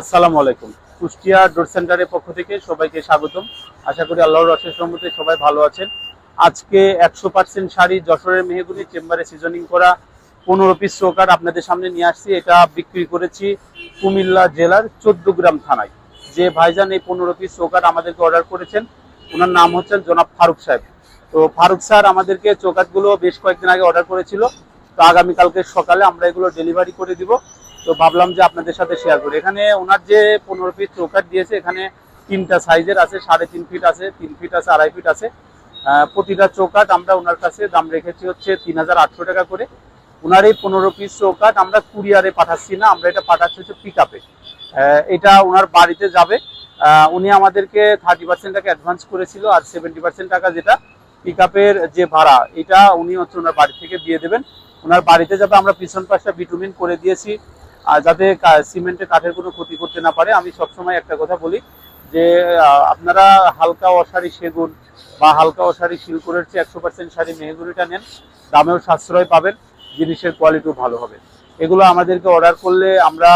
আসসালামু আলাইকুম। কুষ্টিয়া ডোর সেন্টারের পক্ষ থেকে সবাইকে স্বাগতম। আশা করি আল্লাহর অশেষ রহমতে সবাই ভালো আছেন। আজকে একশো পার্সেন্ট শাড়ি যশোরের মেহেগুনি চেম্বারে সিজনিং করা পনেরো পিস চৌকাট আপনাদের সামনে নিয়ে আসছি। এটা বিক্রি করেছি কুমিল্লা জেলার চোদ্দ গ্রাম থানায়। যে ভাইজান এই পনেরো পিস চৌকাট আমাদেরকে অর্ডার করেছেন, ওনার নাম হচ্ছেন জনাব ফারুক সাহেব। তো ফারুক স্যার আমাদেরকে চৌকাটগুলো বেশ কয়েকদিন আগে অর্ডার করেছিল। তো আগামীকালকে সকালে আমরা এগুলো ডেলিভারি করে দিব। তো ভাবলাম যে আপনাদের সাথে শেয়ার করি। এখানে ওনার যে পনেরো পিস চৌকাট দিয়েছে, এখানে তিনটা সাইজের আছে, সাড়ে তিন ফিট আছে, তিন ফিট আছে, আড়াই ফিট আছে। প্রতিটা চৌকাট আমরা ওনার কাছে দাম রেখেছি হচ্ছে তিন হাজার আটশো টাকা করে। ওনার এই পনেরো পিস চৌকাট আমরা কুরিয়ারে পাঠাচ্ছি না, আমরা এটা পাঠাচ্ছি হচ্ছে পিক আপে এটা ওনার বাড়িতে যাবে। উনি আমাদেরকে থার্টি পার্সেন্ট টাকা অ্যাডভান্স করেছিল, আর সেভেন্টি পার্সেন্ট টাকা যেটা পিক যে ভাড়া, এটা উনি হচ্ছে ওনার বাড়ি থেকে দিয়ে দেবেন। ওনার বাড়িতে যাবে, আমরা পিছন পাশটা ভিটামিন করে দিয়েছি। আর যাতে সিমেন্টে কাঠের কোনো ক্ষতি করতে না পারে, আমি সবসময় একটা কথা বলি যে আপনারা হালকা অসারি সেগুন বা হালকা অসারি শিলকুরের চেয়ে একশো পার্সেন্ট শাড়ি মেহগুনিটা নেন, দামেও সাশ্রয় পাবেন, জিনিসের কোয়ালিটিও ভালো হবে। এগুলো আমাদেরকে অর্ডার করলে আমরা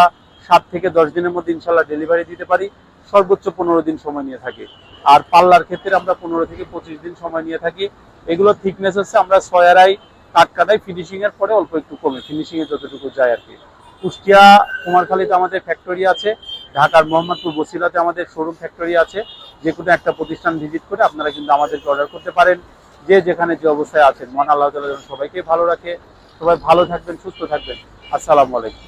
সাত থেকে দশ দিনের মধ্যে ইনশাল্লাহ ডেলিভারি দিতে পারি, সর্বোচ্চ পনেরো দিন সময় নিয়ে থাকি। আর পাল্লার ক্ষেত্রে আমরা পনেরো থেকে পঁচিশ দিন সময় নিয়ে থাকি। এগুলো থিকনেস হচ্ছে আমরা ছয় আড়াই কাট কাটাই ফিনিশিং এর পরে অল্প একটু কমে ফিনিশিংয়ে যতটুকু যায় আর কি। কুষ্টিয়া, কুমারখালীতে আমাদের ফ্যাক্টরি আছে, ঢাকার মোহাম্মদপুর বসিলাতে আমাদের শোরুম ফ্যাক্টরি আছে, যে কোনো একটা প্রতিষ্ঠান ভিজিট করে আপনারা কিন্তু আমাদেরকে অর্ডার করতে পারেন। যে যেখানে যে অবস্থায় আছেন। মন আল্লাহ তালা যেন সবাইকে ভালো রাখে। সবাই ভালো থাকবেন, সুস্থ থাকবেন। আসসালামু আলাইকুম।